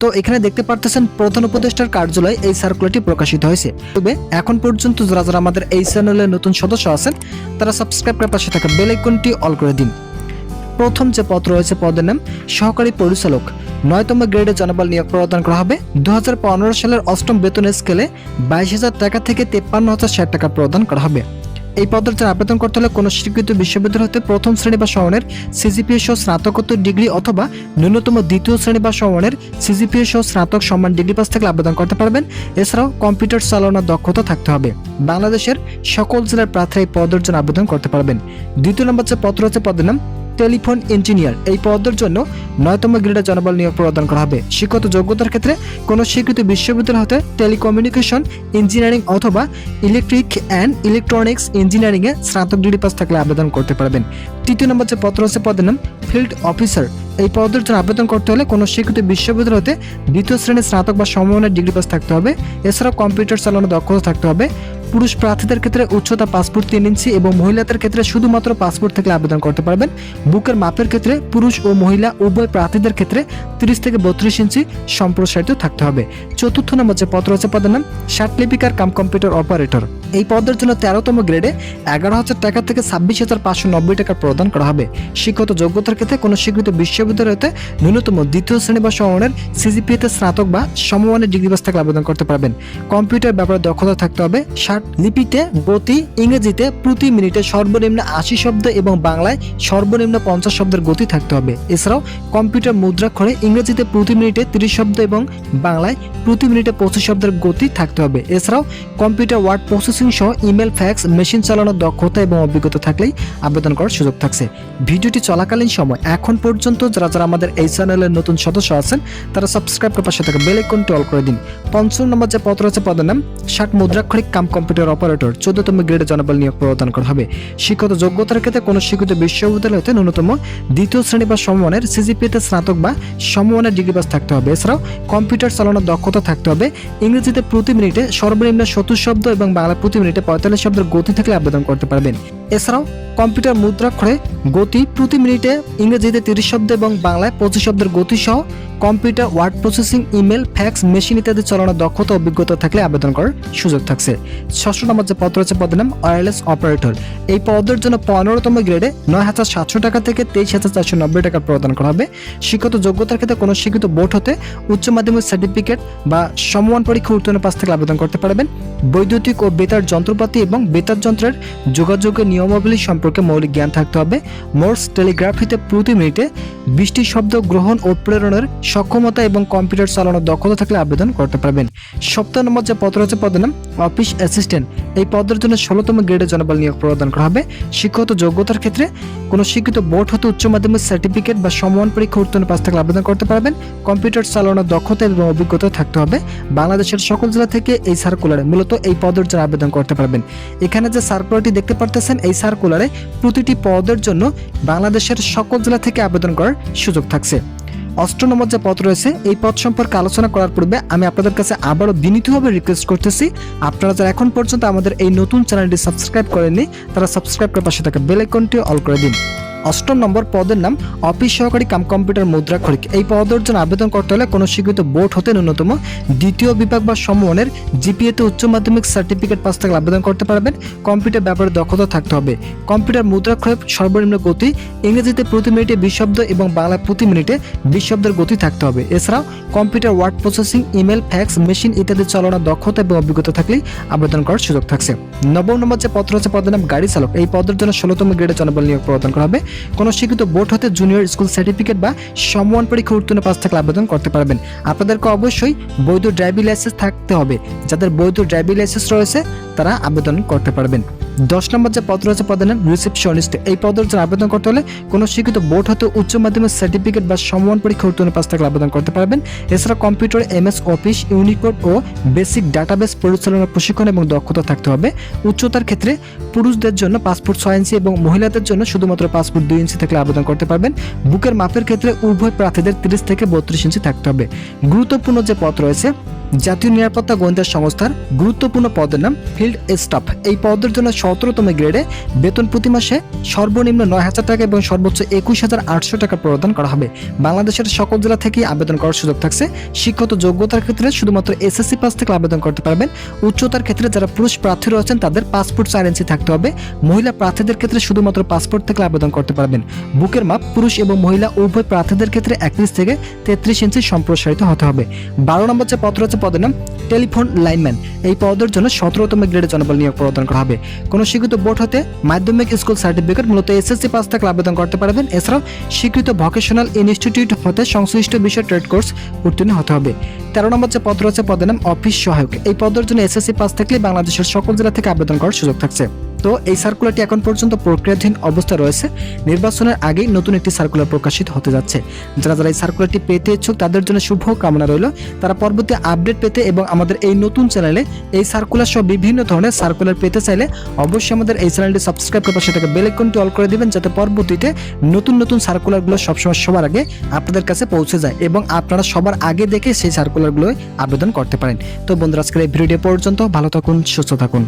তো এখানে দেখতে পারতেছেন প্রধান উপদেষ্টার কার্যালয়ে এই সার্কুলারটি প্রকাশিত হয়েছে। তবে এখন পর্যন্ত যারা যারা আমাদের এই চ্যানেলের নতুন সদস্য আছেন, তারা সাবস্ক্রাইব করে পাশে থাকা বেল আইকনটি অল করে দিন। প্রথম যে পদ রয়েছে পদের নাম, সহকারী পরিচালক। নয়তম গ্রেডে জনবল নিয়োগ প্রদান করা হবে। দু হাজার পনেরো সালের অষ্টম বেতন স্কেলে বাইশ হাজার টাকা থেকে তেপ্পান্ন হাজার ষাট টাকা প্রদান করা হবে। এই পদার্থের আবেদন করতে হলে কোনো স্বীকৃত বিশ্ববিদ্যালয় হতে প্রথম শ্রেণি বা সমানের সিজিপিএ সহ স্নাতকোত্তর ডিগ্রি অথবা ন্যূনতম দ্বিতীয় শ্রেণি বা সমানের সিজিপিএ সহ স্নাতক সম্মান ডিগ্রি পাস থেকে আবেদন করতে পারবেন। এছাড়াও কম্পিউটার চালানোর দক্ষতা থাকতে হবে। বাংলাদেশের সকল জেলার প্রার্থীরা এই পদের জন্য আবেদন করতে পারবেন। দ্বিতীয় নম্বর যে পত্র রয়েছে, পদের নাম টেলিফোন ইঞ্জিনিয়ার। এই পদের জন্য নয়তম গ্রেডে জনবল নিয়োগ প্রদান করা হবে। শিক্ষত যোগ্যতার ক্ষেত্রে কোনো স্বীকৃত বিশ্ববিদ্যালয় হতে টেলিকমিউনিকেশন, ইঞ্জিনিয়ারিং অথবা ইলেকট্রিক অ্যান্ড ইলেকট্রনিক্স ইঞ্জিনিয়ারিংয়ে স্নাতক ডিগ্রি পাস থাকলে আবেদন করতে পারবেন। তৃতীয় নম্বর যে পত্র রয়েছে পদের নাম ফিল্ড অফিসার। এই পদের জন্য আবেদন করতে হলে কোনো স্বীকৃত বিশ্ববিদ্যালয় হতে দ্বিতীয় শ্রেণির স্নাতক বা সমমানের ডিগ্রি পাস থাকতে হবে। এছাড়াও কম্পিউটার চালানোর দক্ষতা থাকতে হবে। পুরুষ প্রার্থীদের ক্ষেত্রে উচ্চতা পাসপোর্ট তিন ইঞ্চি এবং মহিলাদের ক্ষেত্রে শুধুমাত্র পাসপোর্ট থেকে আবেদন করতে পারবেন। বুকের মাপের ক্ষেত্রে পুরুষ ও মহিলা উভয় প্রার্থীদের ক্ষেত্রে তিরিশ থেকে বত্রিশ ইঞ্চি সম্প্রসারিত থাকতে হবে। চতুর্থ নম্বর যে পত্র আছে পদের নাম লিপিকার কাম কম্পিউটার অপারেটর। এই পদের জন্য তেরোতম গ্রেডে এগারো হাজার টাকা থেকে ছাব্বিশ হাজার পাঁচশো নব্বই টাকা প্রদান করা হবে। শিক্ষত যোগ্যতার ক্ষেত্রে কোনো স্বীকৃত বিশ্ববিদ্যালয়তে ন্যূনতম দ্বিতীয় শ্রেণি বা সমমানের সিজিপিএতে স্নাতক বা সমমানের ডিগ্রি পাস থেকে আবেদন করতে পারবেন। কম্পিউটার ব্যাপারে দক্ষতা থাকতে হবে। ষাট লিপিতে, গতি, ইংরেজিতে প্রতি মিনিটে সর্বনিম্ন আশি শব্দ এবং বাংলায় সর্বনিম্ন পঞ্চাশ শব্দের গতি থাকতে হবে। এছাড়াও কম্পিউটার মুদ্রাক্ষরে ইংরেজিতে প্রতি মিনিটে তিরিশ শব্দ এবং বাংলায় প্রতি মিনিটে পঁচিশ শব্দের গতি থাকতে হবে। এছাড়াও কম্পিউটার ওয়ার্ড প্রসেসিং সহ ইমেল, ফ্যাক্স, মেশিন চালানোর দক্ষতা এবং অভিজ্ঞতা থাকলেই আবেদন করার সুযোগ থাকছে। ভিডিওটি চলাকালীন সময়, এখন পর্যন্ত যারা যারা আমাদের এই চ্যানেলের নতুন সদস্য আছেন, তারা সাবস্ক্রাইব করে পাশে থাকা বেল আইকনটি অল করে দিন। পঞ্চম নম্বর যে পত্র রয়েছে পদের নাম, ষাট মুদ্রাক্ষরিক কাম কম্পিউটার অপারেটর, চোদ্দতম গ্রেডে জনবল নিয়োগ প্রদান করা হবে। শিক্ষত যোগ্যতার ক্ষেত্রে কোনো শিক্ষিত বিশ্ববিদ্যালয় হতে ন্যূনতম দ্বিতীয় শ্রেণি বা সমমানের সিজিপিএতে স্নাতক বা সমমানের ডিগ্রি পাস থাকতে হবে। এছাড়াও কম্পিউটার চালানোর দক্ষতা থাকতে হবে। ইংরেজিতে প্রতি মিনিটে সর্বনিম্ন সত্তর শব্দ এবং বাংলা প্রতি মিনিটে পঁয়তাল্লিশ শব্দের গতি থাকলে আবেদন করতে পারবেন। এছাড়াও কম্পিউটার মুদ্রাক্ষরে গতি প্রতি মিনিটে ইংরেজিতে তিরিশ শব্দ এবং বাংলায় পঁচিশ শব্দের গতি সহ computer word processing, email, fax, machine ইত্যাদি চালানোর দক্ষতা অভিজ্ঞতা থাকলে আবেদন করার সুযোগ থাকছে। ষষ্ঠ নম্বর যে পদ রয়েছে, পদের নাম ওয়্যারলেস অপারেটর এই পদের জন্য পনেরোতম গ্রেডে নয় হাজার সাতশো টাকা থেকে তেইশ হাজার চারশো নব্বই টাকা প্রদান করা হবে। শিক্ষত যোগ্যতার ক্ষেত্রে কোনো শিক্ষিত বোর্ড হতে উচ্চ মাধ্যমিক সার্টিফিকেট বা সমমান পরীক্ষা উত্তীর্ণ পাশ থেকে আবেদন করতে পারবেন। বৈদ্যুতিক ও বেতার যন্ত্রপাতি এবং বেতার যন্ত্রের যোগাযোগের নিয়মাবলী সম্পর্কে মৌলিক জ্ঞান থাকতে হবে। মোর্স টেলিগ্রাফিতে প্রতি মিনিটে বৃষ্টি শব্দ গ্রহণ ও প্রেরণের সক্ষমতা এবং কম্পিউটার চালানোর দক্ষতা থাকলে আবেদন করতে পারবেন। সপ্তাহ নম্বর যে পত্র রয়েছে পদের নাম, অফিস অ্যাসিস্ট্যান্ট। এই পদের জন্য ষোলোতম গ্রেডে জনবল নিয়োগ প্রদান করা হবে। শিক্ষাগত যোগ্যতার ক্ষেত্রে কোনো শিক্ষিত বোর্ড হতে উচ্চ মাধ্যমিক সার্টিফিকেট বা সমান পরীক্ষা উত্তীর্ণ পাশ থাকলে আবেদন করতে পারবেন। কম্পিউটার চালানোর দক্ষতা এবং অভিজ্ঞতা থাকতে হবে। বাংলাদেশের সকল জেলা থেকে এই সার্কুলারে মূলত এই পদের জন্য আবেদন করতে পারবেন। এখানে যে সার্কুলারটি দেখতে পারতেছেন, এই সার্কুলারে প্রতিটি পদের জন্য বাংলাদেশের সকল জেলা থেকে আবেদন করার সুযোগ থাকছে। অষ্ট নম্বর যে পথ রয়েছে, এই পথ সম্পর্কে আলোচনা করার পূর্বে আমি আপনাদের কাছে আবারও বিনীতভাবে রিকোয়েস্ট করতেছি, আপনারা যারা এখন পর্যন্ত আমাদের এই নতুন চ্যানেলটি সাবস্ক্রাইব করেননি, তারা সাবস্ক্রাইব করার পাশে থাকা বেল অল করে দিন। অষ্টম নম্বর পদের নাম অফিস সহকারী কাম কম্পিউটার মুদ্রা খরিক এই পদের জন্য আবেদন করতে হলে কোনো স্বীকৃত বোর্ড হতে ন্যূনতম দ্বিতীয় বিভাগ বা সমমানের জিপিএতে উচ্চ মাধ্যমিক সার্টিফিকেট পাস থাকলে আবেদন করতে পারবেন। কম্পিউটার ব্যাপারে দক্ষতা থাকতে হবে। কম্পিউটার মুদ্রাক্ষরে সর্বনিম্ন গতি ইংরেজিতে প্রতি মিনিটে বিশ শব্দ এবং বাংলা প্রতি মিনিটে বিশ শব্দের গতি থাকতে হবে। এছাড়াও computer word processing, email, fax, machine ইত্যাদি চালানোর দক্ষতা এবং অভিজ্ঞতা থাকলে আবেদন করার সুযোগ থাকছে। নবম নম্বর যে পত্র হচ্ছে পদের নাম গাড়ি চালক। এই পদের জন্য ষোলোতম গ্রেডে জনবল নিয়োগ প্রদান করা হবে। কোনো স্বীকৃত বোর্ড হতে জুনিয়র স্কুল সার্টিফিকেট বা সম্মান পরীক্ষা উত্তীর্ণ পাস থাকলে আবেদন করতে পারবেন। আপনাদেরকে অবশ্যই বৈধ ড্রাইভিং লাইসেন্স থাকতে হবে। যাদের বৈধ ড্রাইভিং লাইসেন্স রয়েছে, তারা আবেদন করতে পারবেন। দশ নম্বর যে পদ রয়েছে পদের নাম রিসেপশনিস্ট এই পদের জন্য আবেদন করতে হলে কোনো শিক্ষিত বোর্ড হতে উচ্চ মাধ্যমিক সার্টিফিকেট বা সম্মান পরীক্ষা উত্তীর্ণ পাস থাকলে আবেদন করতে পারবেন। এছাড়া কম্পিউটার এমএস অফিস ইউনিকোড ও বেসিক ডাটাবেস পরিচালনার প্রশিক্ষণ এবং দক্ষতা থাকতে হবে। উচ্চতার ক্ষেত্রে পুরুষদের জন্য পাসপোর্ট ছয় ইঞ্চি এবং মহিলাদের জন্য শুধুমাত্র পাসপোর্ট দুই ইঞ্চি থাকলে আবেদন করতে পারবেন। বুকের মাপের ক্ষেত্রে উভয় প্রার্থীদের তিরিশ থেকে বত্রিশ ইঞ্চি থাকতে হবে। গুরুত্বপূর্ণ যে পদ রয়েছে জাতীয় নিরাপত্তা গোয়েন্দা সংস্থার গুরুত্বপূর্ণ পদের নাম ফিল্ড স্টাফ। এই পদের জন্য সতেরোতম গ্রেডে বেতন প্রতি মাসে সর্বনিম্ন নয় হাজার টাকা এবং সর্বোচ্চ একুশ হাজার আটশো টাকা প্রদান করা হবে। বাংলাদেশের সকল জেলা থেকেই আবেদন করার সুযোগ থাকছে। শিক্ষত যোগ্যতার ক্ষেত্রে শুধুমাত্র এসএসসি পাস থেকে আবেদন করতে পারবেন। উচ্চতার ক্ষেত্রে যারা পুরুষ প্রার্থী রয়েছেন, তাদের পাসপোর্ট চার ইঞ্চি থাকতে হবে। মহিলা প্রার্থীদের ক্ষেত্রে শুধুমাত্র পাসপোর্ট থেকে আবেদন করতে পারবেন। বুকের মাপ পুরুষ এবং মহিলা উভয় প্রার্থীদের ক্ষেত্রে একত্রিশ থেকে তেত্রিশ ইঞ্চি সম্প্রসারিত হতে হবে। বারো নম্বর যে পত্র আছে পদের নাম টেলিফোন লাইনম্যান। এই পদের জন্য সতেরোতম গ্রেডে জনবল নিয়োগ প্রদান করা হবে। কোনো স্বীকৃত বোর্ড হতে মাধ্যমিক স্কুল সার্টিফিকেট, মূলত এসএসসি পাস থাকলে আবেদন করতে পারবেন। এছাড়াও স্বীকৃত ভোকেশনাল ইনস্টিটিউট হতে সংশ্লিষ্ট বিষয় ট্রেড কোর্স উত্তীর্ণ হতে হবে। তেরো নম্বর যে পদ হচ্ছে পদের নাম অফিস সহায়ক। এই পদের জন্য এসএসসি পাস থাকলে বাংলাদেশের সকল জেলা থেকে আবেদন করার সুযোগ থাকছে। তো এই সার্কুলারটি এখন পর্যন্ত প্রক্রিয়াধীন অবস্থা রয়েছে। নির্বাচনের আগেই নতুন একটি সার্কুলার প্রকাশিত হতে যাচ্ছে। যারা যারা এই সার্কুলারটি পেতে ইচ্ছুক, তাদের জন্য শুভ কামনা রইল। তারা পরবর্তী আপডেট পেতে এবং আমাদের এই নতুন চ্যানেলে এই সার্কুলার সহ বিভিন্ন ধরনের সার্কুলার পেতে চাইলে অবশ্যই আমাদের এই চ্যানেলটি সাবস্ক্রাইব করে পাশে থেকে বেল আইকনটি অল করে দিবেন, যাতে পরবর্তীতে নতুন নতুন সার্কুলারগুলো সবসময় সবার আগে আপনাদের কাছে পৌঁছে যায় এবং আপনারা সবার আগে দেখে সেই সার্কুলারগুলোয় আবেদন করতে পারেন। তো বন্ধুরা, আজকের এই ভিডিও পর্যন্ত। ভালো থাকুন, সুস্থ থাকুন।